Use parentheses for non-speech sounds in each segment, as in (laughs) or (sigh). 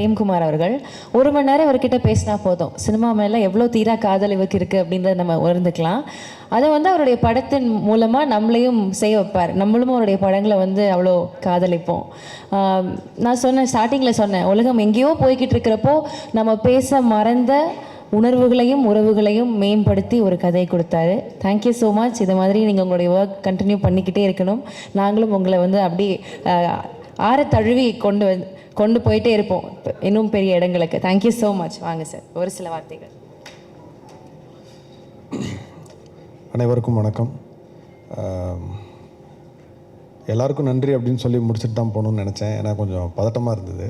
பிரேம்குமார் அவர்கள் ஒரு மணி நேரம் இவர்கிட்ட பேசினா போதும். சினிமா மேலே எவ்வளோ தீரா காதல் இவருக்கு இருக்குது அப்படின்றத நம்ம உணர்ந்துக்கலாம். அதை வந்து அவருடைய படத்தின் மூலமாக நம்மளையும் செய்ய வைப்பார். நம்மளும் அவருடைய படங்களை வந்து அவ்வளோ காதலிப்போம். நான் சொன்னேன் ஸ்டார்டிங்கில் சொன்னேன் உலகம் எங்கேயோ போய்கிட்டு இருக்கிறப்போ நம்ம பேச மறந்த உணர்வுகளையும் உறவுகளையும் மேம்படுத்தி ஒரு கதை கொடுத்தாரு. தேங்க்யூ ஸோ மச் இது மாதிரி நீங்கள் உங்களுடைய ஒர்க் கண்டினியூ பண்ணிக்கிட்டே இருக்கணும். நாங்களும் உங்களை வந்து அப்படியே ஆற தழுவி கொண்டு வந்து கொண்டு போயிட்டே இருப்போம். இன்னும் பெரிய இடங்களுக்கு. தேங்க்யூ ஸோ மச் வாங்க சார் ஒரு சில வார்த்தைகள். அனைவருக்கும் வணக்கம். எல்லாருக்கும் நன்றி அப்படின்னு சொல்லி முடிச்சுட்டு தான் போகணும்னு நினச்சேன். ஏன்னா கொஞ்சம் பதட்டமாக இருந்தது.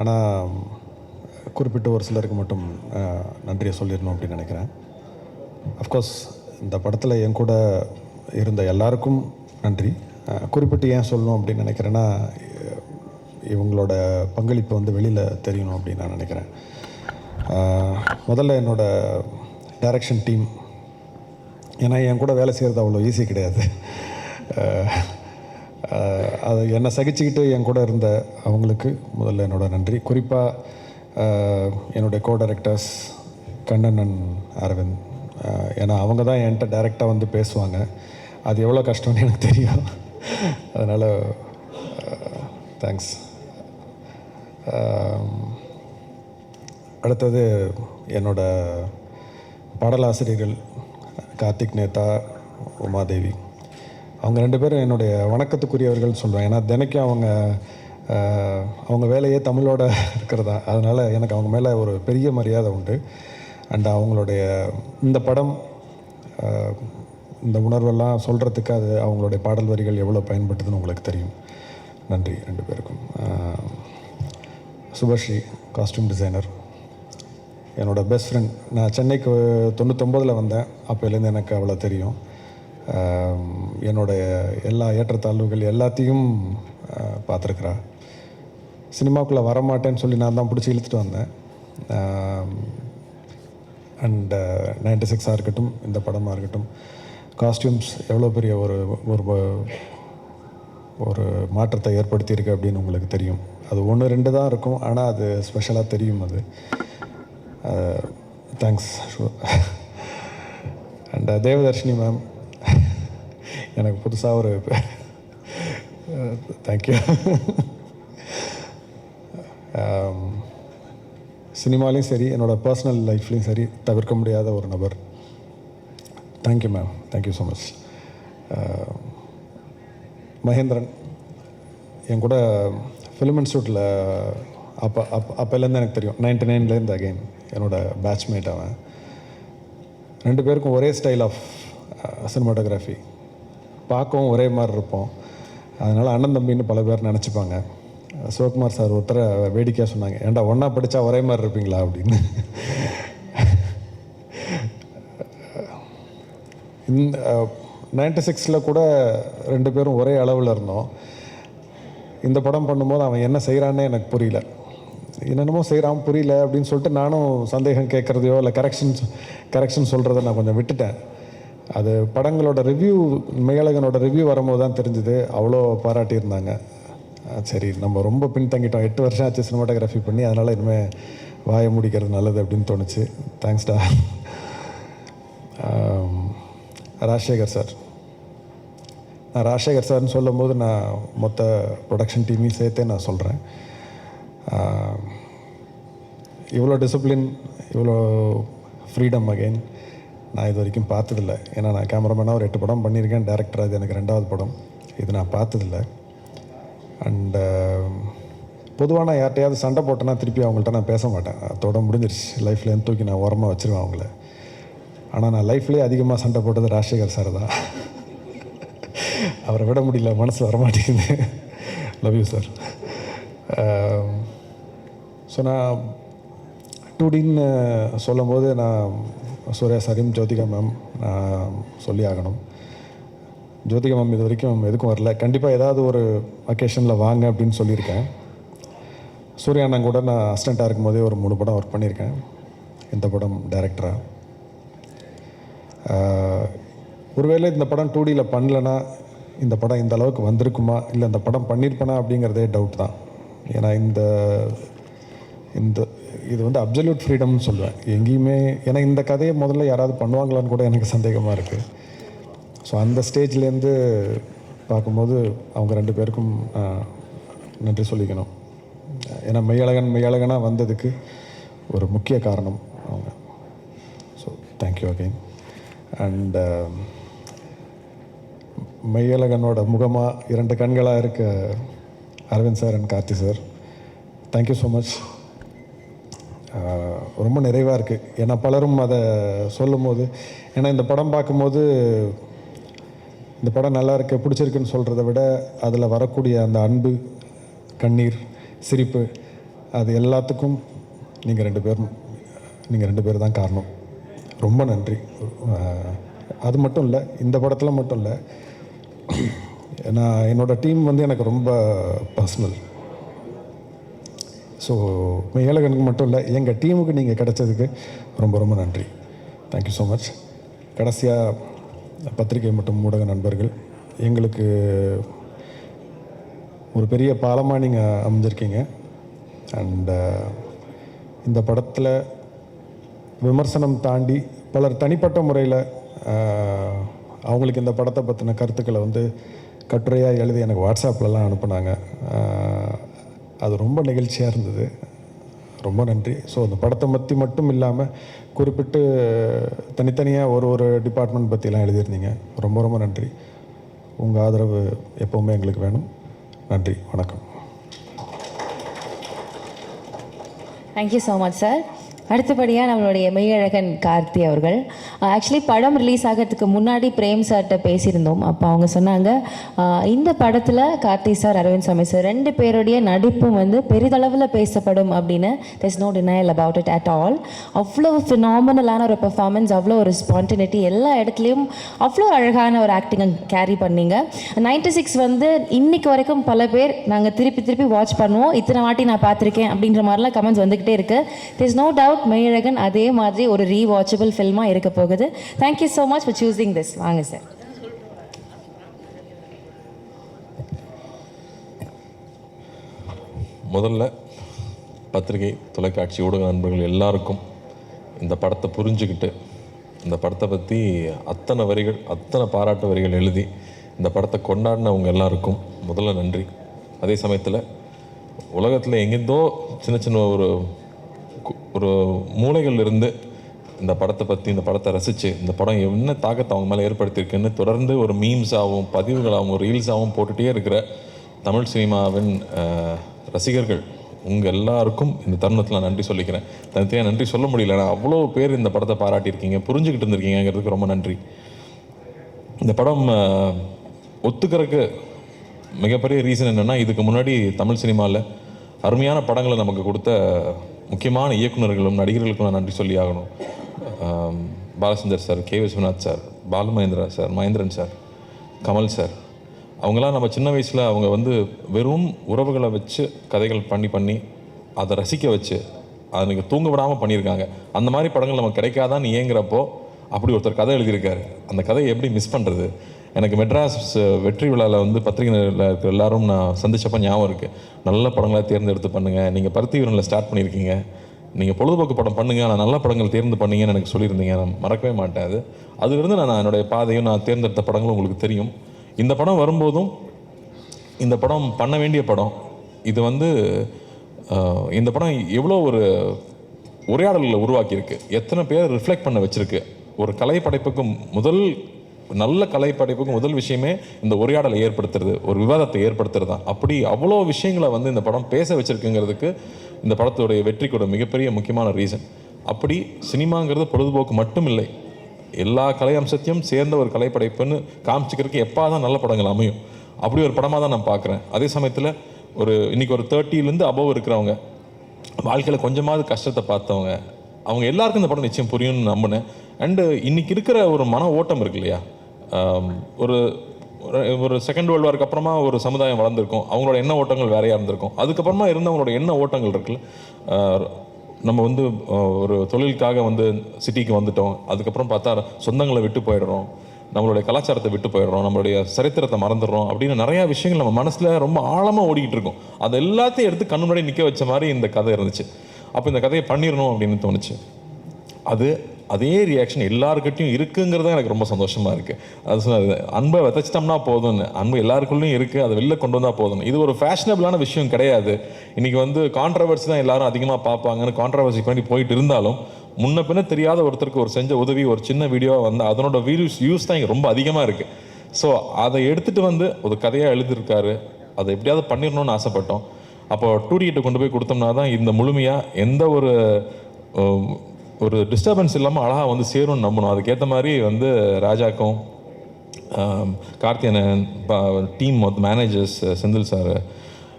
ஆனால் குறிப்பிட்டு ஒரு சிலருக்கு மட்டும் நன்றியை சொல்லிடணும் அப்படின்னு நினைக்கிறேன். அஃப்கோர்ஸ் இந்த படத்தில் என் கூட இருந்த எல்லாருக்கும் நன்றி. குறிப்பிட்டு ஏன் சொல்லணும் அப்படின்னு நினைக்கிறேன்னா இவங்களோட பங்களிப்பு வந்து வெளியில் தெரியணும் அப்படின்னு நான் நினைக்கிறேன். முதல்ல என்னோட டைரக்ஷன் டீம் ஏன்னா என் கூட வேலை செய்கிறது அவ்வளோ ஈஸி கிடையாது. அது என்னை சகிச்சுக்கிட்டு என் கூட இருந்த அவங்களுக்கு முதல்ல என்னோட நன்றி. குறிப்பாக என்னுடைய co directors Kannan and Aravind. ஏன்னா அவங்க தான் என்கிட்ட டைரெக்டாக வந்து பேசுவாங்க. அது எவ்வளோ கஷ்டம்னு எனக்கு தெரியும். அதனால் தேங்க்ஸ் அடுத்தது என்னோட பாடலாசிரியர்கள் கார்த்திக் நேதா உமாதேவி. அவங்க ரெண்டு பேரும் என்னுடைய வணக்கத்துக்குரியவர்கள்னு சொல்லுவேன் ஏன்னா தினைக்கும் அவங்க அவங்க வேலையே தமிழோட இருக்கிறதா. அதனால் எனக்கு அவங்க மேலே ஒரு பெரிய மரியாதை உண்டு. அண்ட் அவங்களுடைய இந்த படம் இந்த உணர்வெல்லாம் சொல்கிறதுக்கு அது அவங்களுடைய பாடல் வரிகள் எவ்வளோ பயன்படுதுன்னு உங்களுக்கு தெரியும். நன்றி ரெண்டு பேருக்கும். சுபஸ்ரீ காஸ்டியூம் டிசைனர் என்னோட பெஸ்ட் ஃப்ரெண்ட் நான் சென்னைக்கு தொண்ணூத்தொம்பதில் வந்தேன். அப்போலேருந்து எனக்கு அவ்வளோ தெரியும். என்னோடய எல்லா ஏற்றத்தாழ்வுகள் எல்லாத்தையும் பார்த்துருக்குறா. சினிமாக்குள்ளே வரமாட்டேன்னு சொல்லி நான் தான் பிடிச்சி இழுத்துட்டு வந்தேன். அண்டு நைன்டி சிக்ஸாக இருக்கட்டும் இந்த படமாக இருக்கட்டும் காஸ்டியூம்ஸ் எவ்வளோ பெரிய ஒரு ஒரு ஒரு மாற்றத்தை ஏற்படுத்தியிருக்கு அப்படின்னு உங்களுக்கு தெரியும். அது ஒன்று ரெண்டு தான் இருக்கும். ஆனால் அது ஸ்பெஷலாக தெரியும் அது. Thanks and uh, Devadarshini ma'am எனக்கு புதுசாக ஒரு தேங்க்யூ சினிமாலையும் சரி என்னோடய பர்சனல் லைஃப்லேயும் சரி தவிர்க்க முடியாத ஒரு நபர். Thank you ma'am thank you so much Mahendran. என் கூட ஃபிலிம் இன்ஸ்டியூட்டில் அப்போ அப்போ அப்போலேருந்து எனக்கு தெரியும். நைன்டி நைன்லேருந்து அகெயின் என்னோட பேட்ச்மேட் அவன். ரெண்டு பேருக்கும் ஒரே ஸ்டைல் ஆஃப் சினிமாட்டோகிராஃபி பார்க்கவும் ஒரே மாதிரி இருப்போம். அதனால் அண்ணன் தம்பின்னு பல பேர் நினச்சிப்பாங்க. சிவகுமார் சார் ஒருத்தர வேடிக்கையாக சொன்னாங்க. ஏன்டா ஒன்றா படித்தா ஒரே மாதிரி இருப்பீங்களா? அப்படின்னு. (laughs) இந்த நைன்டி சிக்ஸில் கூட ரெண்டு பேரும் ஒரே அளவில் இருந்தோம். இந்த படம் பண்ணும்போது அவன் என்ன செய்கிறான்னே எனக்கு புரியல. என்னென்னமோ செய்கிறான் புரியல அப்படின்னு சொல்லிட்டு நானும் சந்தேகம் கேட்குறதையோ இல்லை கரெக்ஷன்ஸ் கரெக்ஷன் சொல்கிறத நான் கொஞ்சம் விட்டுட்டேன். அது படங்களோட ரிவ்யூ மேலகனோட ரிவ்யூ வரும்போது தான் தெரிஞ்சுது. அவ்வளோ பாராட்டியிருந்தாங்க. சரி நம்ம ரொம்ப பின்தங்கிட்டோம். எட்டு வருஷம் ஆச்சு சினிமாட்டோகிராஃபி பண்ணி அதனால் இனிமேல் வாயை முடிக்கிறது நல்லது அப்படின்னு தோணுச்சு. தேங்க்ஸ்டா ராஜசேகர் சார். நான் ராஜசேகர் சார்னு சொல்லும்போது நான் மொத்த ப்ரொடக்ஷன் டீமையும் சேர்த்தே நான் சொல்கிறேன் இவ்வளோ டிசிப்ளின் இவ்வளோ ஃப்ரீடம் அகைன் நான் இது வரைக்கும் பார்த்ததில்ல. ஏன்னா நான் கேமராமேனாக ஒரு எட்டு படம் பண்ணியிருக்கேன் டேரக்டர் அது எனக்கு ரெண்டாவது படம். இது நான் பார்த்ததில்ல. அண்டு பொதுவாக நான் யார்கிட்டயாவது சண்டை போட்டேன்னா திருப்பி அவங்கள்ட்ட நான் பேச மாட்டேன். அதோட முடிஞ்சிருச்சு. லைஃப்லேருந்து தூக்கி நான் ஓரமாக வச்சுருவேன் அவங்கள. ஆனால் நான் லைஃப்லேயே அதிகமாக சண்டை போட்டது ராஜசேகர் சார் தான். அவரை விட முடியல மனசு வரமாட்டேங்குது. லவ் யூ சார் ஸோ நான் டூடின்னு uh, சொல்லும்போது நான் சூர்யா சரிம் ஜோதிகா மேம் நான் சொல்லி ஆகணும். ஜோதிகா மேம் இது வரைக்கும் எதுக்கும் வரல. கண்டிப்பாக ஏதாவது ஒரு அக்கேஷனில் வாங்க அப்படின்னு சொல்லியிருக்கேன். சூர்யா அண்ணன் கூட நான் அசிஸ்டண்ட்டாக இருக்கும்போதே ஒரு மூணு படம் ஒர்க் பண்ணியிருக்கேன். இந்த படம் டைரக்டராக uh, ஒருவேளை இந்த படம் டூடியில் பண்ணலன்னா இந்த படம் இந்த அளவுக்கு வந்திருக்குமா? இல்லை இந்த படம் பண்ணியிருப்பேனா அப்படிங்கிறதே டவுட் தான். ஏன்னா இந்த இந்த இது வந்து அப்சல்யூட் ஃப்ரீடம்னு சொல்லுவேன். எங்கேயுமே ஏன்னா இந்த கதையை முதல்ல யாராவது பண்ணுவாங்களான்னு கூட எனக்கு சந்தேகமாக இருக்குது ஸோ அந்த ஸ்டேஜ்லேருந்து பார்க்கும்போது அவங்க ரெண்டு பேருக்கும் நன்றி சொல்லிக்கணும். ஏன்னா மெய்யழகன் மெய்யழகனாக வந்ததுக்கு ஒரு முக்கிய காரணம் அவங்க. So thank you again and மெய்யழகனோட முகமாக இரண்டு கண்களாக இருக்க Aravind sir and Karthi sir. Thank you so much ரொம்ப நிறைவாக இருக்குது ஏன்னா பலரும் அதை சொல்லும்போது ஏன்னா இந்த படம் பார்க்கும்போது இந்த படம் நல்லா இருக்கு பிடிச்சிருக்குன்னு சொல்கிறத விட அதில் வரக்கூடிய அந்த அன்பு கண்ணீர் சிரிப்பு அது எல்லாத்துக்கும் நீங்கள் ரெண்டு பேரும் நீங்கள் ரெண்டு பேர் தான் காரணம். ரொம்ப நன்றி. அது மட்டும் இல்லை இந்த படத்தில் மட்டும் இல்லை நான் என்னோடய டீம் வந்து எனக்கு ரொம்ப பர்சனல் ஸோ ஏழகனுக்கு மட்டும் இல்லை எங்கள் டீமுக்கு நீங்கள் கிடைச்சதுக்கு ரொம்ப ரொம்ப நன்றி. தேங்க்யூ ஸோ மச் கடைசியாக பத்திரிகை மற்றும் ஊடக நண்பர்கள் எங்களுக்கு ஒரு பெரிய பாலமாக நீங்கள் அமைஞ்சிருக்கீங்க. அண்ட் இந்த படத்தில் விமர்சனம் தாண்டி பலர் தனிப்பட்ட முறையில் அவங்களுக்கு இந்த படத்தை பற்றின கருத்துக்களை வந்து கட்டுரையாக எழுதி எனக்கு வாட்ஸ்அப்லலாம் அனுப்புனாங்க. அது ரொம்ப நெகிழ்ச்சியாக இருந்தது. ரொம்ப நன்றி. ஸோ அந்த படத்தை பற்றி மட்டும் இல்லாமல் குறிப்பிட்டு தனித்தனியாக ஒரு ஒரு டிபார்ட்மெண்ட் பற்றிலாம் எழுதியிருந்தீங்க. ரொம்ப ரொம்ப நன்றி. உங்கள் ஆதரவு எப்போவுமே எங்களுக்கு வேணும். நன்றி. வணக்கம். தேங்க்யூ ஸோ மச் சார் அடுத்தபடியாக நம்மளுடைய மெய்யழகன் கார்த்தி அவர்கள். ஆக்சுவலி படம் ரிலீஸ் ஆகிறதுக்கு முன்னாடி பிரேம் சார்கிட்ட பேசியிருந்தோம். அப்போ அவங்க சொன்னாங்க இந்த படத்தில் கார்த்தி சார் அரவிந்த் சாமி சார் ரெண்டு பேருடைய நடிப்பும் வந்து பெரிதளவில் பேசப்படும் அப்படின்னு there's no denial about it at all அவ்வளோ ஃபினாமினலான ஒரு பெர்ஃபார்மன்ஸ் அவ்வளோ ஒரு ஸ்பான்டினிட்டி எல்லா இடத்துலையும் அவ்வளோ அழகான ஒரு ஆக்டிங்கை கேரி பண்ணீங்க. நைன்டி சிக்ஸ் வந்து இன்னைக்கு வரைக்கும் பல பேர் நாங்கள் திருப்பி திருப்பி வாட்ச் பண்ணுவோம். இத்தனை வாட்டி நான் பார்த்துருக்கேன் அப்படின்ற மாதிரிலாம் கமெண்ட்ஸ் வந்துக்கிட்டே இருக்குது தெஸ் நோ டவுட் மெய்யழகன் அதே மாதிரி ஒரு ரீவாச்சபிள் ஃபில்மாக இருக்க போகுது. Thank you so much for choosing this வாங்க சார் முதல்ல பத்திரிகை தொலைக்காட்சி ஊடக நண்பர்கள் எல்லாருக்கும் இந்த படத்தை புரிஞ்சுக்கிட்டு இந்த படத்தை பற்றி அத்தனை வரிகள் அத்தனை பாராட்டு வரிகள் எழுதி இந்த படத்தை கொண்டாடினவங்க எல்லாருக்கும் முதல்ல நன்றி. அதே சமயத்தில் உலகத்தில் எங்கேருந்தோ சின்ன சின்ன ஒரு ஒரு மூலைகள் இருந்து இந்த படத்தை பற்றி இந்த படத்தை ரசித்து இந்த படம் என்ன தாக்கத்தை அவங்க மேலே ஏற்படுத்தியிருக்குன்னு தொடர்ந்து ஒரு மீம்ஸாகவும் பதிவுகளாகவும் ரீல்ஸாகவும் போட்டுகிட்டே இருக்கிற தமிழ் சினிமாவின் ரசிகர்கள் உங்கள் எல்லாருக்கும் இந்த தருணத்தில் நான் நன்றி சொல்லிக்கிறேன். தனித்தனியாக நன்றி சொல்ல முடியல. நான் அவ்வளோ பேர் இந்த படத்தை பாராட்டியிருக்கீங்க. புரிஞ்சுக்கிட்டு இருந்திருக்கீங்கிறதுக்கு ரொம்ப நன்றி. இந்த படம் ஒத்துக்கிறதுக்கு மிகப்பெரிய ரீசன் என்னென்னா இதுக்கு முன்னாடி தமிழ் சினிமாவில் அருமையான படங்களை நமக்கு கொடுத்த முக்கியமான இயக்குனர்களும் நடிகர்களுக்கும் நான் நன்றி சொல்லி ஆகணும். Balachander sir K Viswanath sir Balu Mahendra sir Mahendran sir Kamal sir. அவங்களாம் நம்ம சின்ன வயசில் அவங்க வந்து வெறும் உறவுகளை வச்சு கதைகள் பண்ணி பண்ணி அதை ரசிக்க வச்சு அதுக்கு தூங்க விடாமல் பண்ணியிருக்காங்க. அந்த மாதிரி படங்கள் நமக்கு கிடைக்காதான்னு ஏங்குறப்போ அப்படி ஒருத்தர் கதை எழுதியிருக்காரு. அந்த கதையை எப்படி மிஸ் பண்ணுறது எனக்கு மெட்ராஸ் வெற்றி விழாவில் வந்து பத்திரிகையில் இருக்கிற எல்லாரும் நான் சந்திச்சப்ப ஞாபகம் இருக்குது நல்ல படங்களாக தேர்ந்தெடுத்து பண்ணுங்கள் நீங்கள் பருத்தி வீரனில் ஸ்டார்ட் பண்ணியிருக்கீங்க நீங்கள் பொழுதுபோக்கு படம் பண்ணுங்கள் ஆனால் நல்ல படங்கள் தேர்ந்து பண்ணீங்கன்னு எனக்கு சொல்லியிருந்தீங்க. நான் மறக்கவே மாட்டேன் அது. அதிலிருந்து நான் என்னுடைய பாதையும் நான் தேர்ந்தெடுத்த படங்களும் உங்களுக்கு தெரியும். இந்த படம் வரும்போதும் இந்த படம் பண்ண வேண்டிய படம் இது வந்து இந்த படம் எவ்வளோ ஒரு உரையாடல்களை உருவாக்கியிருக்கு. எத்தனை பேர் ரிஃப்ளெக்ட் பண்ண வச்சுருக்கு. ஒரு கலை படைப்புக்கும் முதல் நல்ல கலைப்படைப்புக்கு முதல் விஷயமே இந்த உரையாடலை ஏற்படுத்துறது ஒரு விவாதத்தை ஏற்படுத்துறது தான் அப்படி அவ்வளோ விஷயங்களை வந்து இந்த படம் பேச வச்சிருக்குங்கிறதுக்கு இந்த படத்துடைய வெற்றிக்கூட மிகப்பெரிய முக்கியமான ரீசன் அப்படி சினிமாங்கிறது பொழுதுபோக்கு மட்டும் இல்லை. எல்லா கலை அம்சத்தையும் சேர்ந்த ஒரு கலைப்படைப்புன்னு காமிச்சிக்கிறதுக்கு எப்போ தான் நல்ல படங்கள் அமையும். அப்படி ஒரு படமாக தான் நான் பார்க்குறேன். அதே சமயத்தில் ஒரு இன்னைக்கு ஒரு தேர்ட்டிலேருந்து அபவ் இருக்கிறவங்க வாழ்க்கையில் கொஞ்சமாவது கஷ்டத்தை பார்த்தவங்க அவங்க எல்லாருக்கும் இந்த படம் நிச்சயம் புரியும்னு நம்பினேன். அண்டு இன்றைக்கி இருக்கிற ஒரு மன ஓட்டம் இருக்கு இல்லையா? ஒரு ஒரு- செகண்ட் வேர்ல்டு வார்க்கு அப்புறமா ஒரு சமுதாயம் வளர்ந்துருக்கும். அவங்களோட எண்ண ஓட்டங்கள் வேறையாக இருந்திருக்கும். அதுக்கப்புறமா இருந்தவங்களோட எண்ண ஓட்டங்கள் இருக்குல்ல. நம்ம வந்து ஒரு தொழிலுக்காக வந்து சிட்டிக்கு வந்துட்டோம். அதுக்கப்புறம் பார்த்தா சொந்தங்களை விட்டு போயிடுறோம். நம்மளுடைய கலாச்சாரத்தை விட்டு போயிடுறோம். நம்மளுடைய சரித்திரத்தை மறந்துடுறோம் அப்படின்னு நிறையா விஷயங்கள் நம்ம மனசில் ரொம்ப ஆழமாக ஓடிக்கிட்டு இருக்கோம். அது எல்லாத்தையும் எடுத்து கண்ணு முன்னாடி நிற்க வச்ச மாதிரி இந்த கதை இருந்துச்சு. அப்போ இந்த கதையை பண்ணிடணும் அப்படின்னு தோணுச்சு. அது அதே ரியாக்ஷன் எல்லாருக்கிட்டையும் இருக்குங்கிறது தான் எனக்கு ரொம்ப சந்தோஷமாக இருக்குது அது சொன்னது அன்பை விதைச்சிட்டோம்னா போதும்னு. அன்பு எல்லாருக்குள்ளேயும் இருக்குது அதை வெளில கொண்டு வந்தால் போதும் இது ஒரு ஃபேஷனபிளான விஷயம் கிடையாது. இன்றைக்கி வந்து கான்ட்ரவர்சி தான் எல்லாரும் அதிகமாக பார்ப்பாங்கன்னு கான்ட்ரவர்சி பண்ணி போயிட்டு இருந்தாலும் முன்ன பின்ன தெரியாத ஒருத்தருக்கு ஒரு செஞ்ச உதவி ஒரு சின்ன வீடியோவாக வந்து அதனோட வியூஸ் யூஸ் தான் இங்கே ரொம்ப அதிகமாக இருக்குது ஸோ அதை எடுத்துகிட்டு வந்து ஒரு கதையாக எழுதியிருக்காரு அதை எப்படியாவது பண்ணிடணும்னு ஆசைப்பட்டோம். அப்போ டூரிகிட்ட கொண்டு போய் கொடுத்தோம்னா தான் இந்த முழுமையாக எந்த ஒரு ஒரு டிஸ்டர்பன்ஸ் இல்லாமல் அழகாக வந்து சேரும்னு நம்பணும். அதுக்கேற்ற மாதிரி வந்து ராஜாக்கும் Karthiyanan team managers Senthil sir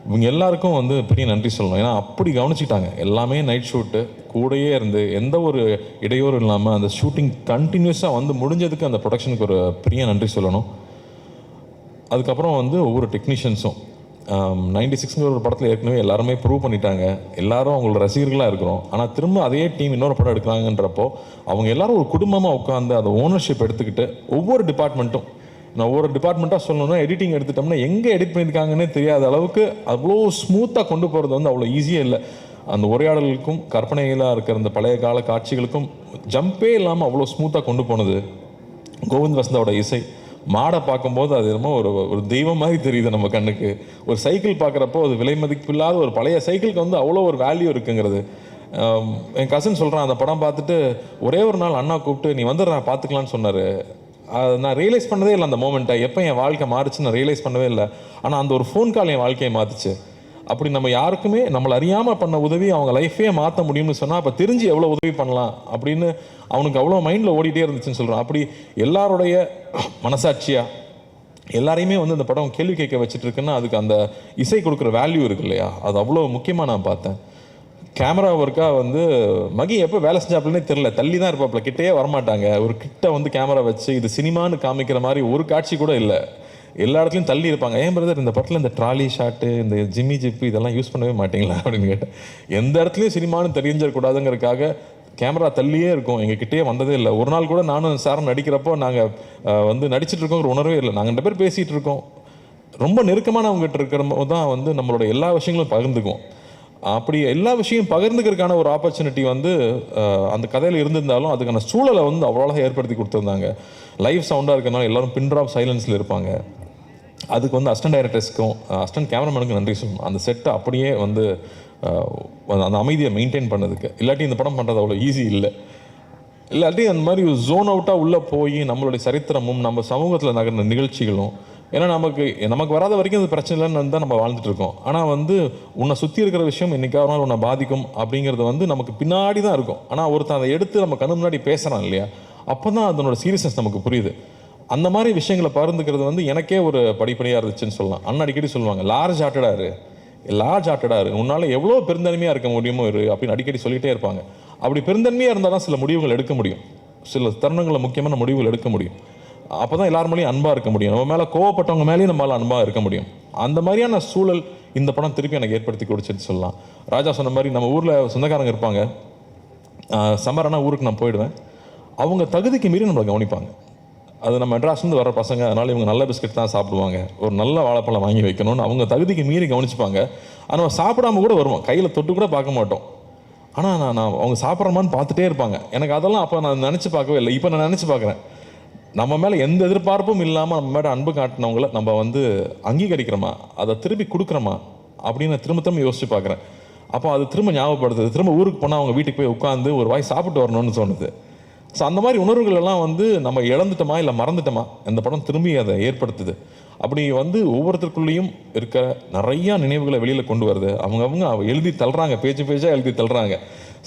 இவங்க எல்லாருக்கும் வந்து பெரிய நன்றி சொல்லணும். ஏன்னா அப்படி கவனிச்சிட்டாங்க எல்லாமே நைட் ஷூட்டு கூடயே இருந்து எந்த ஒரு இடையூறும் இல்லாமல் அந்த ஷூட்டிங் கண்டினியூஸாக வந்து முடிஞ்சதுக்கு அந்த ப்ரொடக்ஷனுக்கு ஒரு பெரிய நன்றி சொல்லணும். அதுக்கப்புறம் வந்து ஒவ்வொரு டெக்னீஷியன்ஸும் நைன்டி சிக்ஸ்ங்கிற ஒரு படத்தில் ஏற்கனவே எல்லாருமே ப்ரூவ் பண்ணிட்டாங்க. எல்லாரும் அவங்களோட ரசிகர்களாக இருக்கிறோம். ஆனால் திரும்ப அதே டீம் இன்னொரு படம் எடுக்கிறாங்கன்றப்போ அவங்க எல்லாரும் ஒரு குடும்பமாக உட்காந்து அதை ஓனர்ஷிப் எடுத்துக்கிட்டு ஒவ்வொரு டிபார்ட்மெண்ட்டும் நான் ஒவ்வொரு டிபார்ட்மெண்ட்டாக சொல்லணும்னா எடிட்டிங் எடுத்துட்டோம்னா எங்கே எடிட் பண்ணியிருக்காங்கன்னே தெரியாத அளவுக்கு அவ்வளோ ஸ்மூத்தாக கொண்டு போகிறது வந்து அவ்வளோ ஈஸியாக இல்லை. அந்த உரையாடலுக்கும் கற்பனைகளாக இருக்கிற அந்த பழைய கால காட்சிகளுக்கும் ஜம்பே இல்லாமல் அவ்வளோ ஸ்மூத்தாக கொண்டு போனது கோவிந்த் வசந்தாவோட இசை. மாடை பார்க்கும்போது அது என்னமோ ஒரு ஒரு தெய்வம் மாதிரி தெரியுது நம்ம கண்ணுக்கு. ஒரு சைக்கிள் பார்க்குறப்போ அது விலை மதிப்பில்லாத ஒரு பழைய சைக்கிளுக்கு வந்து அவ்வளோ ஒரு வேல்யூ இருக்குங்கிறது. என் கசின் சொல்கிறான் அந்த படம் பார்த்துட்டு ஒரே ஒரு நாள் அண்ணா கூப்பிட்டு நீ வந்துடுறா பார்த்துக்கலான்னு சொன்னார். நான் ரியலைஸ் பண்ணதே இல்லை அந்த மூமெண்ட்டை எப்போ என் வாழ்க்கை மாறுச்சு நான் ரியலைஸ் பண்ணவே இல்லை. ஆனால் அந்த ஒரு ஃபோன் கால் என் வாழ்க்கையை மாற்றுச்சு அப்படி நம்ம யாருக்குமே நம்மளை அறியாமல் பண்ண உதவி அவங்க லைஃபே மாற்ற முடியும்னு சொன்னால் அப்போ தெரிஞ்சு எவ்வளோ உதவி பண்ணலாம் அப்படின்னு அவனுக்கு அவ்வளோ மைண்டில் ஓடிட்டே இருந்துச்சுன்னு சொல்கிறான் அப்படி எல்லாருடைய மனசாட்சியாக எல்லாரையுமே வந்து இந்த படம் கேள்வி கேட்க வச்சுட்டு இருக்குன்னா அதுக்கு அந்த இசை கொடுக்குற வேல்யூ இருக்கு இல்லையா? அது அவ்வளோ முக்கியமாக நான் பார்த்தேன். கேமரா ஒர்க்காக வந்து மகி எப்போ வேலை செஞ்சாப்புலனே தெரில தள்ளி தான் இருப்பாப்புல கிட்டே வரமாட்டாங்க. ஒரு கிட்ட வந்து கேமரா வச்சு இது சினிமான்னு காமிக்கிற மாதிரி ஒரு காட்சி கூட இல்லை. எல்லா இடத்துலையும் தள்ளி இருப்பாங்க. ஏன் பிரதர் இந்த படத்தில் இந்த ட்ராலி ஷாட்டு இந்த ஜிம்மி ஜிப்பு இதெல்லாம் யூஸ் பண்ணவே மாட்டீங்களா? அப்படின்னு கேட்டேன். எந்த இடத்துலையும் சினிமான்னு தெரிஞ்சிடக்கூடாதுங்கிறதுக்காக கேமரா தள்ளியே இருக்கும். எங்கள் வந்ததே இல்லை. ஒரு நாள் கூட நானும் சாரும் நடிக்கிறப்போ நாங்கள் வந்து நடிச்சிட்டு இருக்கோங்கிற உணர்வே இல்லை. நாங்கள் ரெண்டு பேர் பேசிகிட்டு இருக்கோம். ரொம்ப நெருக்கமானவங்ககிட்ட இருக்கிற போது தான் வந்து நம்மளோட எல்லா விஷயங்களும் பகிர்ந்துக்குவோம். அப்படி எல்லா விஷயம் பகிர்ந்துக்கிறதுக்கான ஒரு ஆப்பர்ச்சுனிட்டி வந்து அந்த கதையில் இருந்திருந்தாலும் அதுக்கான சூழலை வந்து அவ்வளோ ஏற்படுத்தி கொடுத்துருந்தாங்க. லைவ் சவுண்டாக இருக்கனால எல்லோரும் பின் ட்ராப் சைலன்ஸில் இருப்பாங்க. அதுக்கு வந்து அஸ்டன்ட் டைரக்டர்ஸ்க்கும் அஸ்டன்ட் கேமராமேனுக்கும் நன்றி சொல்லணும். அந்த செட்டை அப்படியே வந்து அந்த அமைதியை மெயின்டைன் பண்ணதுக்கு. இல்லாட்டி இந்த படம் பண்ணுறது அவ்வளோ ஈஸி இல்லை. இல்லாட்டி அந்த மாதிரி ஜோன் அவுட்டாக உள்ளே போய் நம்மளுடைய சரித்திரமும் நம்ம சமூகத்தில் நகர்ந்த நிகழ்ச்சிகளும் ஏன்னா நமக்கு நமக்கு வராத வரைக்கும் அது பிரச்சனை இல்லைன்னு தான் நம்ம வாழ்ந்துட்டு இருக்கோம். ஆனால் வந்து உன்னை சுற்றி இருக்கிற விஷயம் என்னைக்காவது நாள் உன்னை பாதிக்கும் அப்படிங்கிறது வந்து நமக்கு பின்னாடி தான் இருக்கும். ஆனால் ஒருத்தன் அதை எடுத்து நம்ம கண்ணு முன்னாடி பேசுகிறான் இல்லையா அப்போ தான் அதனோட சீரியஸ்னஸ் நமக்கு புரியுது. அந்த மாதிரி விஷயங்களை பகிர்ந்துக்கிறது வந்து எனக்கே ஒரு படிப்படியாக இருந்துச்சுன்னு சொல்லலாம். அண்ணன் அடிக்கடி சொல்லுவாங்க லார்ஜ் ஆட்டடாரு லார்ஜ் ஆட்டடாரு உன்னால் எவ்வளோ பெருந்தன்மையாக இருக்க முடியுமோ இரு அப்படின்னு அடிக்கடி சொல்லிகிட்டே இருப்பாங்க. அப்படி பெருந்தன்மையாக இருந்தால் தான் சில முடிவுகள் எடுக்க முடியும். சில தருணங்களில் முக்கியமான முடிவுகள் எடுக்க முடியும். அப்போ தான் எல்லார் மேலேயும் அன்பாக இருக்க முடியும். நம்ம மேலே கோவப்பட்டவங்க மேலேயும் நம்மளால் அன்பாக இருக்க முடியும். அந்த மாதிரியான சூழல் இந்த படம் திருப்பி எனக்கு ஏற்படுத்தி கொடுத்துன்னு சொல்லலாம். ராஜா சொன்ன மாதிரி நம்ம ஊரில் சொந்தக்காரங்க இருப்பாங்க. சம்மரானா ஊருக்கு நான் போயிடுவேன். அவங்க தகுதிக்கு மீறி நம்மளை கவனிப்பாங்க. அது நம்ம மெட்ராஸ்லேருந்து வர பசங்க அதனால் இவங்க நல்ல பிஸ்கட் தான் சாப்பிடுவாங்க. ஒரு நல்ல வாழைப்பழம் வாங்கி வைக்கணும்னு அவங்க தகுதிக்கு மீறி கவனிச்சுப்பாங்க. ஆனால் சாப்பிடாம கூட வருவோம். கையில் தொட்டு கூட பார்க்க மாட்டோம். ஆனால் நான் நான் அவங்க சாப்பிட்றமான்னு பார்த்துட்டே இருப்பாங்க. எனக்கு அதெல்லாம் அப்போ நான் நினச்சி பார்க்கவே இல்லை. இப்போ நான் நினச்சி பார்க்குறேன். நம்ம மேலே எந்த எதிர்பார்ப்பும் இல்லாமல் நம்ம மேலே அன்பு காட்டினவங்கள நம்ம வந்து அங்கீகரிக்கிறோமா? அதை திருப்பி கொடுக்குறோமா? அப்படின்னு நான் திரும்ப திரும்ப யோசிச்சு பார்க்குறேன். அப்போ அது திரும்ப ஞாபகப்படுத்துது. திரும்ப ஊருக்கு போனால் அவங்க வீட்டுக்கு போய் உட்காந்து ஒரு வாய் சாப்பிட்டு வரணும்னு தோணுது. ஸோ அந்த மாதிரி உணர்வுகள் எல்லாம் வந்து நம்ம இழந்துட்டோமா இல்லை மறந்துட்டோமா? இந்த படம் திரும்பி அதை ஏற்படுத்துது. அப்படி வந்து ஒவ்வொருத்தருக்குள்ளேயும் இருக்க நிறையா நினைவுகளை வெளியில் கொண்டு வருது. அவங்கவுங்க அவ எழுதி தள்ளுறாங்க பேச்சு பேஜாக எழுதி தள்ளுறாங்க.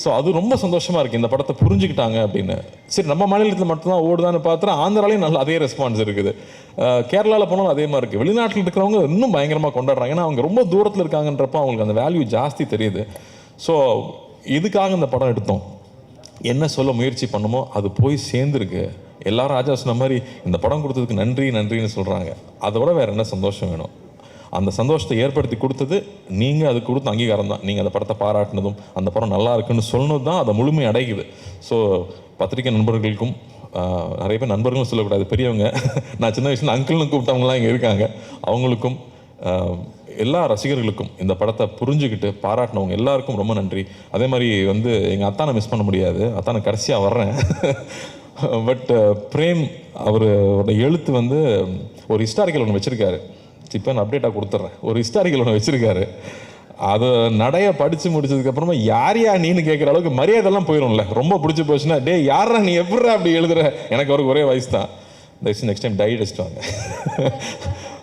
ஸோ அது ரொம்ப சந்தோஷமாக இருக்குது இந்த படத்தை புரிஞ்சுக்கிட்டாங்க அப்படின்னு. சரி நம்ம மாநிலத்தில் மட்டும்தான் ஓடுதான்னு பார்த்தா ஆந்திராலையும் நல்ல அதே ரெஸ்பான்ஸ் இருக்குது. கேரளாவில் போனாலும் அதே மாதிரி இருக்குது வெளிநாட்டில் இருக்கிறவங்க இன்னும் பயங்கரமாக கொண்டாடுறாங்க. ஏன்னா அவங்க ரொம்ப தூரத்தில் இருக்காங்கன்றப்போ அவங்களுக்கு அந்த வேல்யூ ஜாஸ்தி தெரியுது. ஸோ இதுக்காக இந்த படம் எடுத்தோம். என்ன சொல்ல முயற்சி பண்ணுமோ அது போய் சேர்ந்துருக்கு. எல்லாரும் ராஜா சொன்ன மாதிரி இந்த படம் கொடுத்ததுக்கு நன்றி நன்றின்னு சொல்கிறாங்க அதை விட வேறு என்ன சந்தோஷம் வேணும்? அந்த சந்தோஷத்தை ஏற்படுத்தி கொடுத்தது நீங்கள் அது கொடுத்த அங்கீகாரம் தான். நீங்கள் அந்த படத்தை பாராட்டினதும் அந்த படம் நல்லா இருக்குன்னு சொன்னது தான் அதை முழுமை அடைக்குது ஸோ பத்திரிகை நண்பர்களுக்கும் நிறைய பேர் நண்பர்களும் சொல்லக்கூடாது பெரியவங்க. நான் சின்ன வயசுல அங்கிள்னு கூப்பிட்டவங்களாம் இங்கே இருக்காங்க. அவங்களுக்கும் எல்லா ரசிகர்களுக்கும் இந்த படத்தை புரிஞ்சுக்கிட்டு பாராட்டினவங்க எல்லாருக்கும் ரொம்ப நன்றி. அதே மாதிரி வந்து எங்கள் அத்தானை மிஸ் பண்ண முடியாது. அத்தானை கடைசியாக வர்றேன். (laughs) பட் பிரேம் அவரோட எழுத்து வந்து ஒரு ஹிஸ்டாரிக்கல் ஒன்று வச்சுருக்காரு. இப்போ நான் அப்டேட்டாக கொடுத்துட்றேன் ஒரு ஹிஸ்டாரிக்கல் ஒன்று வச்சுருக்காரு. அதை நடைய படித்து முடிச்சதுக்கப்புறமா யார் யா நீன்னு கேட்குற அளவுக்கு மரியாதைலாம் போயிடும்ல ரொம்ப பிடிச்சி போச்சுன்னா டே யாரா நீ? எப்படிடா அப்படி எழுதுற? எனக்கு அவருக்கு ஒரே வயசு தான். தயவுசெய்து நெக்ஸ்ட் டைம் டை அடிச்சிட்டு வாங்க. (laughs)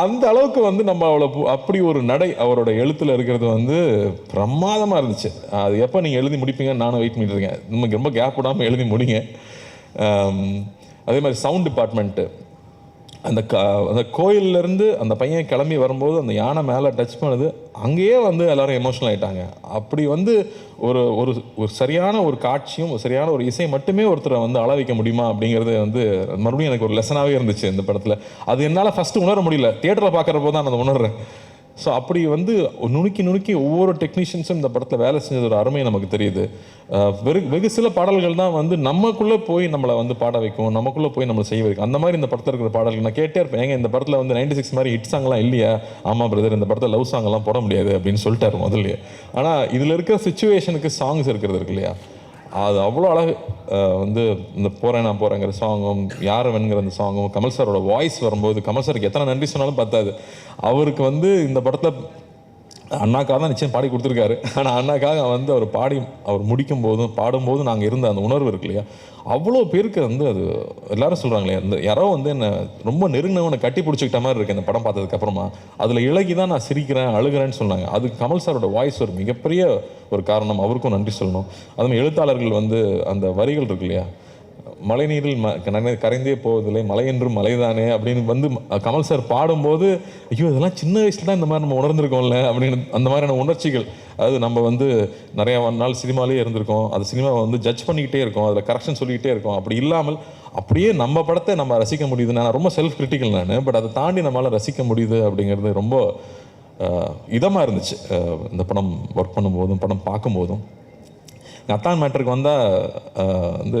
அந்த அளவுக்கு வந்து நம்ம அவ்வளோ அப்படி ஒரு நடை அவரோட எழுத்துல இருக்கிறது வந்து பிரமாதமாக இருந்துச்சு. அது எப்போ நீங்கள் எழுதி முடிப்பீங்கன்னு நானும் வெயிட் பண்ணிட்டு இருக்கேன். நமக்கு ரொம்ப கேப் விடாமல் எழுதி முடிங்க. அதே மாதிரி சவுண்ட் டிபார்ட்மெண்ட்டு அந்த க அந்த கோயிலேருந்து அந்த பையன் கிளம்பி வரும்போது அந்த யானை மேலே டச் பண்ணுது. அங்கேயே வந்து எல்லோரும் எமோஷனல் ஆகிட்டாங்க அப்படி வந்து ஒரு ஒரு ஒரு சரியான ஒரு காட்சியும் ஒரு சரியான ஒரு இசை மட்டுமே ஒருத்தரை வந்து அள வைக்க முடியுமா அப்படிங்கிறது வந்து மறுபடியும் எனக்கு ஒரு லெசனாகவே இருந்துச்சு இந்த படத்தில். அது என்னால் ஃபஸ்ட்டு உணர முடியல. தியேட்டரில் பார்க்குறப்போ தான் நான் அதை உணர்றேன். ஸோ அப்படி வந்து நுணுக்கி நுணுக்கி ஒவ்வொரு டெக்னீஷியன்ஸும் இந்த படத்தில் வேலை செஞ்சது ஒரு அருமை நமக்கு தெரியுது. வெகு வெறு வெகு சில பாடல்கள் தான் வந்து நமக்குள்ளே போய் நம்மளை வந்து பாட வைக்கும் நமக்குள்ளே போய் நம்மளை செய்ய வைக்கும். அந்த மாதிரி இந்த படத்தில் இருக்கிற பாடல்கள் நான் கேட்டே இருப்பேன். ஏங்க இந்த படத்தில் வந்து நைன்டி சிக்ஸ் மாதிரி ஹிட் சாங்லாம் இல்லையா? ஆமாம் பிரதர் இந்த படத்தில் லவ் சாங்லாம் போட முடியாது அப்படின்னு சொல்லிட்டாரு முதல்லயே. ஆனால் இதில் இருக்கிற சுச்சுவேஷனுக்கு சாங்ஸ் இருக்கிறது இருக்கு இல்லையா? அது அவ்வளோ அழகு. வந்து இந்த போகிறேன் நான் போகிறேங்கிற சாங்கும் யார் வேணுங்கிற அந்த சாங்கும் கமல் சாரோட வாய்ஸ் வரும்போது கமல் சாருக்கு எத்தனை நன்றி சொன்னாலும் பத்தாது. அவருக்கு வந்து இந்த படத்தில் அண்ணாக்காக தான் நிச்சயம் பாடி கொடுத்துருக்காரு. ஆனால் அண்ணாக்காக வந்து அவர் பாடி அவர் முடிக்கும் போதும் பாடும்போதும் நாங்கள் இருந்த அந்த உணர்வு இருக்கு இல்லையா? அவ்வளோ பேருக்கு வந்து அது எல்லாரும் சொல்கிறாங்களே அந்த யாரோ வந்து என்னை ரொம்ப நெருங்கினவனை கட்டி பிடிச்சிக்கிட்ட மாதிரி இருக்குது இந்த படம் பார்த்ததுக்கப்புறமா அதில் இழகி தான் நான் சிரிக்கிறேன் அழுகிறேன்னு சொன்னாங்க. அது கமல் சாரோட வாய்ஸ் ஒரு மிகப்பெரிய ஒரு காரணம். அவருக்கும் நன்றி சொல்லணும். அதுவும் எழுத்தாளர்கள் வந்து அந்த வரிகள் இருக்கு இல்லையா? மழைநீரில் ம கரைந்தே போவதில்லை மலை என்றும் மலைதானே அப்படின்னு வந்து கமல் சார் பாடும்போது ஐயோ இதெல்லாம் சின்ன வயசுல தான் இந்த மாதிரி நம்ம உணர்ந்திருக்கோம்ல அப்படின்னு அந்த மாதிரியான உணர்ச்சிகள். அதாவது நம்ம வந்து நிறைய நாள் சினிமாலேயே இருந்திருக்கோம். அது சினிமாவை வந்து ஜட்ஜ் பண்ணிக்கிட்டே இருக்கோம். அதில் கரெக்ஷன் சொல்லிக்கிட்டே இருக்கோம். அப்படி இல்லாமல் அப்படியே நம்ம படத்தை நம்ம ரசிக்க முடியுது. நான் ரொம்ப செல்ஃப் கிரிட்டிக்கல் நான் பட் அதை தாண்டி நம்மளால் ரசிக்க முடியுது அப்படிங்கிறது ரொம்ப இதமாக இருந்துச்சு. இந்த படம் ஒர்க் பண்ணும்போதும் படம் பார்க்கும்போதும். அத்தான் மேட்டருக்கு வந்தால் வந்து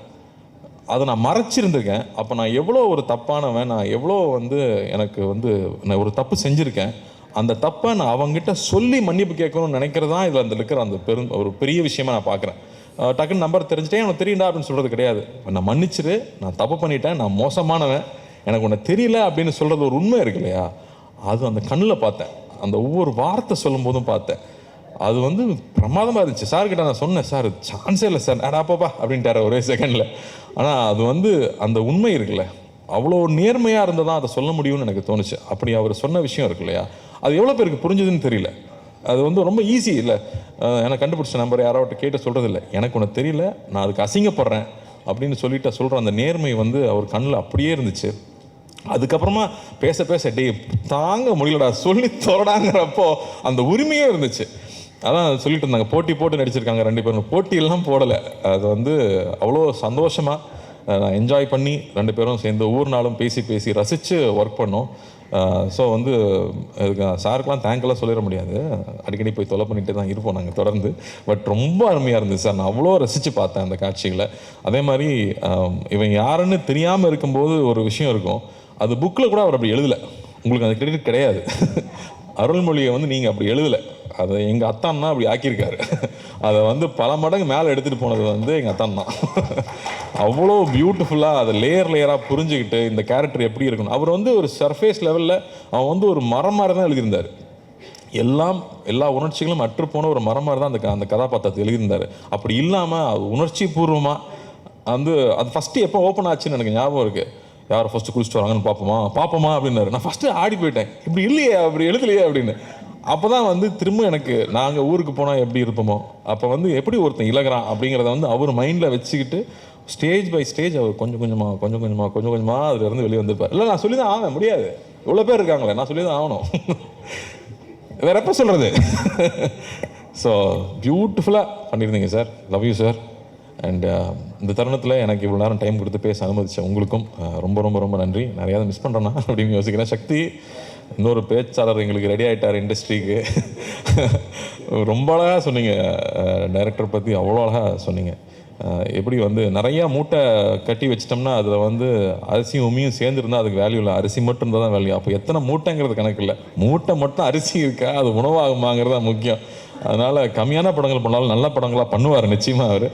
அதை நான் மறைச்சிருந்திருக்கேன். அப்போ நான் எவ்வளோ ஒரு தப்பானவன் நான் எவ்வளோ வந்து எனக்கு வந்து நான் ஒரு தப்பு செஞ்சுருக்கேன். அந்த தப்பை நான் அவங்ககிட்ட சொல்லி மன்னிப்பு கேட்கணும்னு நினைக்கிறது தான் இதில் அந்த இருக்கிற அந்த பெரும் ஒரு பெரிய விஷயமா நான் பார்க்குறேன். டக்குன்னு நம்பர் தெரிஞ்சுட்டே எனக்கு தெரியுண்டா அப்படின்னு சொல்கிறது கிடையாது. நான் மன்னிச்சிரு நான் தப்பு பண்ணிட்டேன் நான் மோசமானவன். எனக்கு உன்னை தெரியல அப்படின்னு சொல்கிறது ஒரு உண்மை இருக்கு இல்லையா? அது அந்த கண்ணில் பார்த்தேன். அந்த ஒவ்வொரு வார்த்தை சொல்லும் போதும் பார்த்தேன். அது வந்து பிரமாதமாக இருந்துச்சு. சார் கிட்ட நான் சொன்னேன் சார் சான்ஸே இல்லை சார். அடா பாப்பா அப்படின்ட்டார் ஒரே செகண்டில் ஆனால் அது வந்து அந்த உண்மை இருக்குல்ல. அவ்வளோ நேர்மையாக இருந்தால் தான் அதை சொல்ல முடியும்னு எனக்கு தோணுச்சு. அப்படி அவர் சொன்ன விஷயம் இருக்கு இல்லையா? அது எவ்வளோ பேருக்கு புரிஞ்சுதுன்னு தெரியல. அது வந்து ரொம்ப ஈஸி இல்லை. எனக்கு கண்டுபிடிச்ச நம்பர் யாராவட்ட கேட்டு சொல்கிறது இல்லை எனக்கு ஒன்று தெரியல. நான் அதுக்கு அசிங்கப்படுறேன் அப்படின்னு சொல்லிட்டு சொல்கிற அந்த நேர்மை வந்து அவர் கண்ணில் அப்படியே இருந்துச்சு. அதுக்கப்புறமா பேச பேச டே தாங்க முடியலடா. சொல்லி தொடடாங்கிறப்போ அந்த உரிமையே இருந்துச்சு. அதான் சொல்லிட்டு இருந்தாங்க. போட்டி போட்டு நடிச்சிருக்காங்க ரெண்டு பேரும். போட்டியெல்லாம் போடலை. அது வந்து அவ்வளோ சந்தோஷமாக நான் என்ஜாய் பண்ணி ரெண்டு பேரும் சேர்ந்து ஒவ்வொரு நாளும் பேசி பேசி ரசித்து ஒர்க் பண்ணோம். ஸோ வந்து இதுக்கு சாருக்கெலாம் தேங்க்லாம் சொல்லிட முடியாது. அடிக்கடி போய் தொலை பண்ணிட்டு தான் இருப்போம் நாங்கள் தொடர்ந்து. பட் ரொம்ப அருமையாக இருந்துச்சு சார். நான் அவ்வளோ ரசித்து பார்த்தேன் அந்த காட்சிகளை. அதே மாதிரி இவன் யாருன்னு தெரியாமல் இருக்கும்போது ஒரு விஷயம் இருக்கும். அது புக்கில் கூட அவர் அப்படி எழுதலை. உங்களுக்கு அந்த கிரெடிட் கிடையாது. (laughs) அருள்மொழியை வந்து நீங்கள் அப்படி எழுதலை. அதை எங்கள் அத்தான் தான் அப்படி ஆக்கியிருக்காரு. அதை வந்து பல மடங்கு மேலே எடுத்துகிட்டு போனது வந்து எங்கள் அத்தான் தான் அவ்வளோ பியூட்டிஃபுல்லாக அதை லேயர் லேயராக புரிஞ்சுக்கிட்டு இந்த கேரக்டர் எப்படி இருக்கணும். அவர் வந்து ஒரு சர்ஃபேஸ் லெவலில் அவன் வந்து ஒரு மரம் மாதிரி தான் எழுதியிருந்தார். எல்லாம் எல்லா உணர்ச்சிகளும் அற்றுப்போன ஒரு மரம் மாதிரி தான் அந்த க- அந்த கதாபாத்திரத்தை எழுதியிருந்தார். அப்படி இல்லாமல் அது உணர்ச்சி பூர்வமாக வந்து அது ஃபஸ்ட்டு எப்போ ஓப்பன் ஆச்சுன்னு எனக்கு ஞாபகம் இருக்குது யார் ஃபஸ்ட்டு குளிச்சுட்டு வராங்கன்னு பார்ப்போமா பார்ப்போமா அப்படின்னாரு. நான் ஃபஸ்ட்டு ஆடி போயிட்டேன். இப்படி இல்லையே அப்படி எழுதலையே அப்படின்னு. அப்போ தான் வந்து திரும்ப எனக்கு நாங்கள் ஊருக்கு போனால் எப்படி இருப்போமோ அப்போ வந்து எப்படி ஒருத்தன் இழகிறான் அப்படிங்கிறத வந்து அவர் மைண்டில் வச்சுக்கிட்டு ஸ்டேஜ் பை ஸ்டேஜ் அவர் கொஞ்சம் கொஞ்சமாக கொஞ்சம் கொஞ்சமாக கொஞ்சம் கொஞ்சமாக அதுலேருந்து வெளியே வந்திருப்பார். இல்லை நான் சொல்லி தான் ஆவேன் முடியாது. இவ்வளோ பேர் இருக்காங்களே நான் சொல்லி தான் ஆகணும். வேற எப்போ சொல்கிறது ஸோ பியூட்டிஃபுல்லாக பண்ணியிருந்தீங்க sir love you sir and இந்த தருணத்தில் எனக்கு இவ்வளோ நேரம் டைம் கொடுத்து பேச அனுமதிச்ச உங்களுக்கும் uh, ரொம்ப ரொம்ப ரொம்ப நன்றி. நிறையா மிஸ் பண்ணுறேன்னா அப்படின்னு யோசிக்கிறேன். சக்தி இன்னொரு பேச்சாளர் எங்களுக்கு ரெடி ஆகிட்டார் இண்டஸ்ட்ரிக்கு ரொம்ப அழகாக சொன்னீங்க. டைரக்டர் பற்றி அவ்வளோ அழகாக சொன்னீங்க. எப்படி வந்து நிறையா மூட்டை கட்டி வச்சிட்டோம்னா அதில் வந்து அரிசியும் உமியும் சேர்ந்துருந்தா அதுக்கு வேல்யூ இல்லை. அரிசி மட்டும் இருந்தால் தான் வேல்யூ அப்போ எத்தனை மூட்டைங்கிறது கணக்கு இல்லை. மூட்டை மட்டும் அரிசி இருக்கா? அது உணவாகுமாங்கிறது தான் முக்கியம். அதனால் கம்மியான படங்கள் பண்ணாலும் நல்ல படங்களாக பண்ணுவார் நிச்சயமாக அவர்.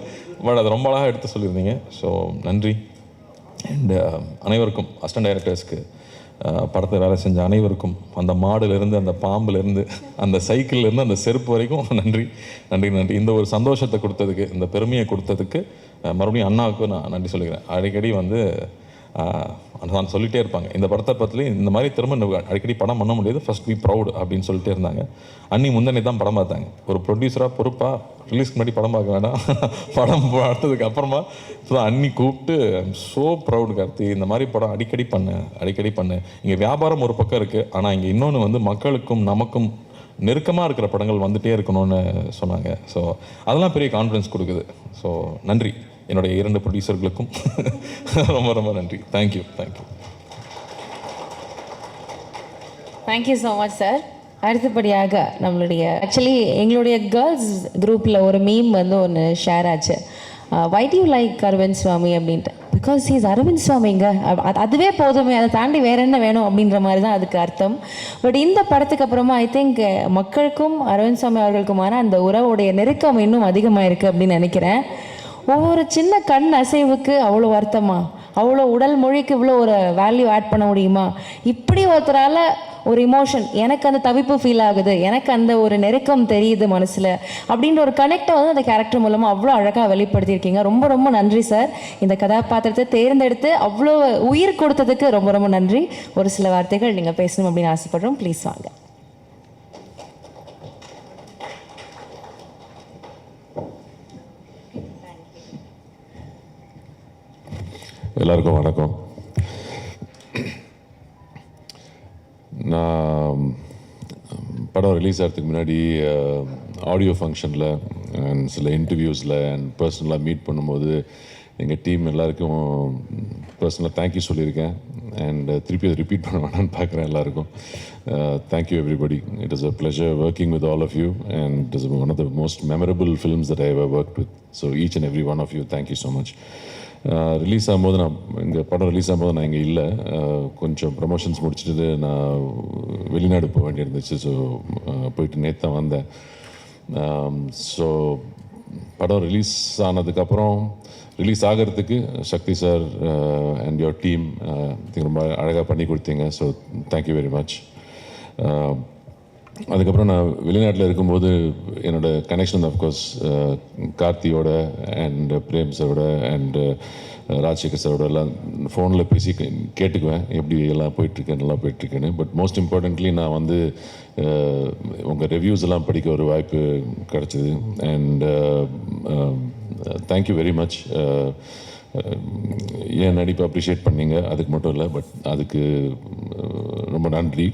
பட் அது ரொம்ப அழகாக எடுத்து சொல்லியிருந்தீங்க. ஸோ நன்றி. அண்ட் அனைவருக்கும் அஸ்டன் டைரக்டர்ஸ்க்கு படத்தை வேலை செஞ்ச அனைவருக்கும் அந்த மாடுலேருந்து அந்த பாம்புலேருந்து அந்த சைக்கிள்லேருந்து அந்த செருப்பு வரைக்கும் (laughs) நன்றி. நன்றி நன்றி. இந்த ஒரு சந்தோஷத்தை கொடுத்ததுக்கு இந்த பெருமையை கொடுத்ததுக்கு மறுபடியும் அண்ணாவுக்கு நான் நன்றி சொல்லிக்கிறேன். அடிக்கடி வந்து நான் சொல்லிகிட்டே இருப்பாங்க. இந்த படத்தை பற்றிலையும் இந்த மாதிரி திரும்ப அடிக்கடி படம் பண்ண முடியாது. ஃபர்ஸ்ட் பி ப்ரௌட் அப்படின்னு சொல்லிட்டே இருந்தாங்க. அன்னி முந்தனே தான் படம் பார்த்தாங்க. ஒரு ப்ரொடியூசராக பொறுப்பாக ரிலீஸ்க்கு முன்னாடி படம் பார்க்க வேண்டாம் (laughs) படம் பார்த்ததுக்கு அப்புறமா ஸோ அன்னி கூப்பிட்டு ஸோ ப்ரௌட் கார்த்தி. இந்த மாதிரி படம் அடிக்கடி பண்ணு அடிக்கடி பண்ணு. இங்கே வியாபாரம் ஒரு பக்கம் இருக்குது ஆனால் இங்கே இன்னொன்று வந்து மக்களுக்கும் நமக்கும் நெருக்கமாக இருக்கிற படங்கள் வந்துகிட்டே இருக்கணும்னு சொன்னாங்க. ஸோ அதெல்லாம் பெரிய கான்ஃபிடன்ஸ் கொடுக்குது. ஸோ நன்றி. என்னுடைய இரண்டு ப்ரொடியூசர்களுக்கும் (laughs) ரொம்ப ரொம்ப நன்றி. Thank you thank you thank you so much sir அடுத்தபடியாக நம்மளுடைய ஆக்சுவலி எங்களுடைய கேர்ள்ஸ் குரூப்பில் ஒரு மீம் வந்து ஒன்று ஷேர் ஆச்சு. Why do you like Aravind Swamy அப்படின்ட்டு. பிகாஸ் இஸ் அரவிந்த் சுவாமிங்க அது- அதுவே போதுமே அதை தாண்டி வேற என்ன வேணும் அப்படின்ற மாதிரி தான் அதுக்கு அர்த்தம். பட் இந்த படத்துக்கு அப்புறமா ஐ திங்க் மக்களுக்கும் அரவிந்த் சுவாமி அவர்களுக்குமான அந்த உறவுடைய நெருக்கம் இன்னும் அதிகமாக இருக்குது அப்படின்னு நினைக்கிறேன். ஒவ்வொரு சின்ன கண் அசைவுக்கு அவ்வளோ வருத்தமா? அவ்வளோ உடல் மொழிக்கு இவ்வளோ ஒரு வேல்யூ ஆட் பண்ண முடியுமா? இப்படி ஒருத்தரால் ஒரு இமோஷன் எனக்கு அந்த தவிப்பு ஃபீல் ஆகுது எனக்கு அந்த ஒரு நெருக்கம் தெரியுது மனசில் அப்படின்ற ஒரு கனெக்டை வந்து அந்த கேரக்டர் மூலமாக அவ்வளோ அழகாக வெளிப்படுத்தியிருக்கீங்க. ரொம்ப ரொம்ப நன்றி சார் இந்த கதாபாத்திரத்தை தேர்ந்தெடுத்து அவ்வளோ உயிர் கொடுத்ததுக்கு ரொம்ப ரொம்ப நன்றி. ஒரு சில வார்த்தைகள் நீங்கள் பேசணும் அப்படின்னு ஆசைப்படுறோம். ப்ளீஸ் வாங்க. எல்லாருக்கும் வணக்கம். நான் படம் ரிலீஸ் ஆகிறதுக்கு முன்னாடி ஆடியோ ஃபங்க்ஷனில் அண்ட் சில இன்டர்வியூஸில் அண்ட் பர்சனலாக மீட் பண்ணும்போது எங்கள் டீம் எல்லாருக்கும் பர்சனலாக தேங்க்யூ சொல்லியிருக்கேன். அண்ட் திருப்பி அதை ரிப்பீட் பண்ண வேணாம்னு பார்க்குறேன் எல்லாருக்கும். Thank you everybody it is a pleasure working with all of you and it is one of the most memorable films that I have work with so each and every one of you thank you so much release ஆகும்போது நான் இங்கே படம் release ஆகும்போது நான் இங்கே இல்லை. கொஞ்சம் promotions முடிச்சுட்டு நான் வெளிநாடு போக வேண்டியிருந்துச்சு. ஸோ போயிட்டு நேற்று தான் வந்தேன் ஸோ படம் ரிலீஸ் ஆனதுக்கப்புறம் ரிலீஸ் ஆகிறதுக்கு Sakthi sir and your team ரொம்ப அழகாக பண்ணி கொடுத்தீங்க. ஸோ தேங்க்யூ வெரி மச் அதுக்கப்புறம் நான் வெளிநாட்டில் இருக்கும்போது என்னோட கனெக்ஷன் அஃப்கோர்ஸ் கார்த்தியோட அண்ட் பிரேம் சரோட அண்ட் ராஜசேகர் சரோட எல்லாம் ஃபோனில் பேசி கே- கேட்டுக்குவேன். எப்படி எல்லாம் போயிட்டுருக்கு நல்லா போயிட்டுருக்குன்னு. பட் மோஸ்ட் இம்பார்ட்டன்ட்லி நான் வந்து உங்கள் ரிவ்யூஸ் எல்லாம் படிக்க ஒரு வாய்ப்பு கிடச்சிது. And thank you very much என் நடிப்பை அப்ரிஷியேட் பண்ணீங்க? அதுக்கு மட்டும் இல்லை பட் அதுக்கு ரொம்ப நன்றி.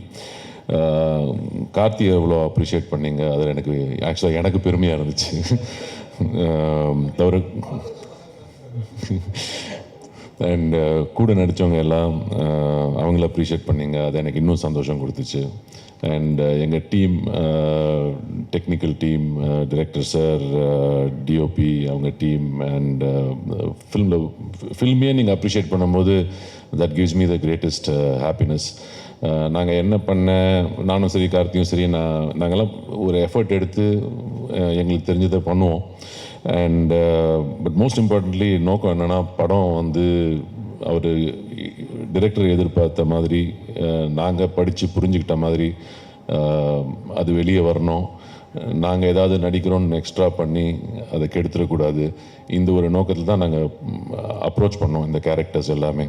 அஹ், கார்த்தியை எவ்வளோ அப்ரிஷியேட் பண்ணீங்க. அதில் எனக்கு ஆக்சுவலாக எனக்கு பெருமையாக இருந்துச்சு. தவிர அண்ட் கூட நடித்தவங்க எல்லாம் அவங்கள அப்ரிஷியேட் பண்ணீங்க. அது எனக்கு இன்னும் சந்தோஷம் கொடுத்துச்சு. அண்ட் எங்கள் team technical team director sir DOP அவங்க டீம் அண்ட் ஃபில்மில் ஃபில்மையே நீங்கள் அப்ரிஷியேட் பண்ணும்போது that gives me the greatest happiness நாங்கள் என்ன பண்ண நானும் சரி கார்த்தியும் சரி நான் நாங்கள்லாம் ஒரு எஃபர்ட் எடுத்து எங்களுக்கு தெரிஞ்சதை பண்ணுவோம். அண்ட் பட் மோஸ்ட் இம்பார்ட்டன்ட்லி நோக்கம் என்னென்னா படம் வந்து அவர் டிரெக்டர் எதிர்பார்த்த மாதிரி நாங்கள் படித்து புரிஞ்சுக்கிட்ட மாதிரி அது வெளியே வரணும். நாங்கள் ஏதாவது நடிக்கிறோன்னு எக்ஸ்ட்ரா பண்ணி அதை கெடுத்துடக்கூடாது. இந்த ஒரு நோக்கத்தில் தான் நாங்கள் அப்ரோச் பண்ணோம் இந்த கேரக்டர்ஸ் எல்லாமே.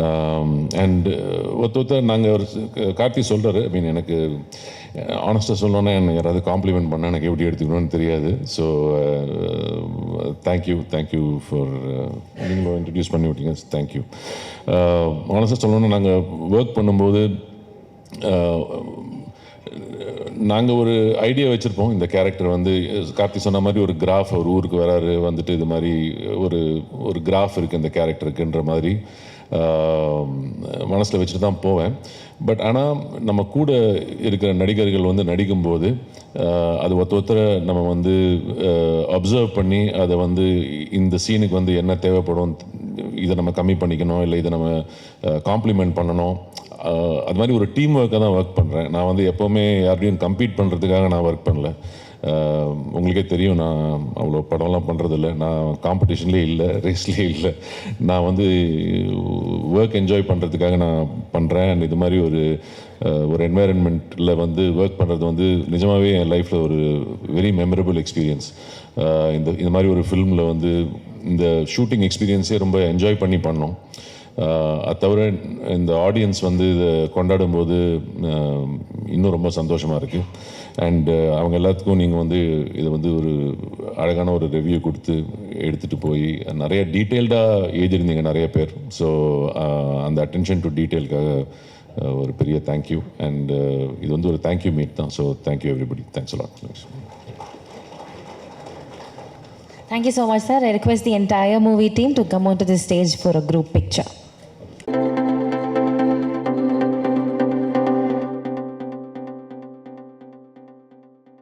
Um, அண்ட் uh, ஒருத்த ஒருத்தர் நாங்கள் ஒரு கார்த்தி சொல்கிறாரு ஐ மீன் எனக்கு uh, ஆனஸ்ட்டாக சொல்லணுன்னா எனக்கு யாராவது காம்ப்ளிமெண்ட் பண்ணால் எனக்கு எப்படி எடுத்துக்கணும்னு தெரியாது. So thank you thank you for நீங்களும் இன்ட்ரடியூஸ் பண்ணி விட்டீங்க. தேங்க்யூ uh, ஆனஸ்ட்டாக சொல்லணுன்னா நாங்கள் ஒர்க் பண்ணும்போது நாங்கள் ஒரு ஐடியா வச்சுருப்போம். இந்த கேரக்டர் வந்து கார்த்தி சொன்ன மாதிரி ஒரு கிராஃப் அவர் ஊருக்கு வராரு. வந்துட்டு இது மாதிரி ஒரு ஒரு கிராஃப் இருக்குது இந்த கேரக்டருக்குன்ற மாதிரி. மனசில் வச்சுட்டு தான் போவேன். பட் ஆனால் நம்ம கூட இருக்கிற நடிகர்கள் வந்து நடிக்கும்போது அது ஒருத்த ஒருத்தரை நம்ம வந்து அப்சர்வ் பண்ணி அதை வந்து இந்த சீனுக்கு வந்து என்ன தேவைப்படும் இதை நம்ம கம்மி பண்ணிக்கணும் இல்லை இதை நம்ம காம்ப்ளிமெண்ட் பண்ணணும். அது மாதிரி ஒரு டீம் ஒர்க்காக தான் ஒர்க் பண்ணுறேன் நான் வந்து எப்போவுமே யார்டையும் கம்பீட் பண்ணுறதுக்காக நான் ஒர்க் பண்ணல. உங்களுக்கே தெரியும் நான் அவ்வளோ படம்லாம் பண்ணுறதில்ல நான் காம்படிஷன்லேயே இல்லை ரேஸ்லேயே இல்லை. நான் வந்து ஒர்க் என்ஜாய் பண்ணுறதுக்காக நான் பண்ணுறேன் அண்ட் இது மாதிரி ஒரு ஒரு என்வாயரன்மெண்ட்டில் வந்து ஒர்க் பண்ணுறது வந்து நிஜமாகவே என் லைஃப்பில் ஒரு வெரி மெமரபிள் எக்ஸ்பீரியன்ஸ் இந்த இந்த மாதிரி ஒரு ஃபிலிமில் வந்து இந்த ஷூட்டிங் எக்ஸ்பீரியன்ஸே ரொம்ப என்ஜாய் பண்ணி பண்ணோம். அது தவிர இந்த ஆடியன்ஸ் வந்து இதை கொண்டாடும் போது இன்னும் ரொம்ப சந்தோஷமாக இருக்குது அண்டு uh, அவங்க எல்லாத்துக்கும் நீங்கள் வந்து இதை வந்து ஒரு அழகான ஒரு ரிவ்யூ கொடுத்து எடுத்துகிட்டு போய் நிறைய டீட்டெயில்டாக எழுதியிருந்தீங்க நிறைய பேர். ஸோ uh, அந்த அட்டென்ஷன் டு டீட்டெயிலுக்காக ஒரு பெரிய தேங்க்யூ அண்ட் uh, இது வந்து ஒரு தேங்க்யூ மீட் தான். So thank you everybody thanks lot Thank you so much, sir. I request the entire movie team to come onto the stage for a group picture.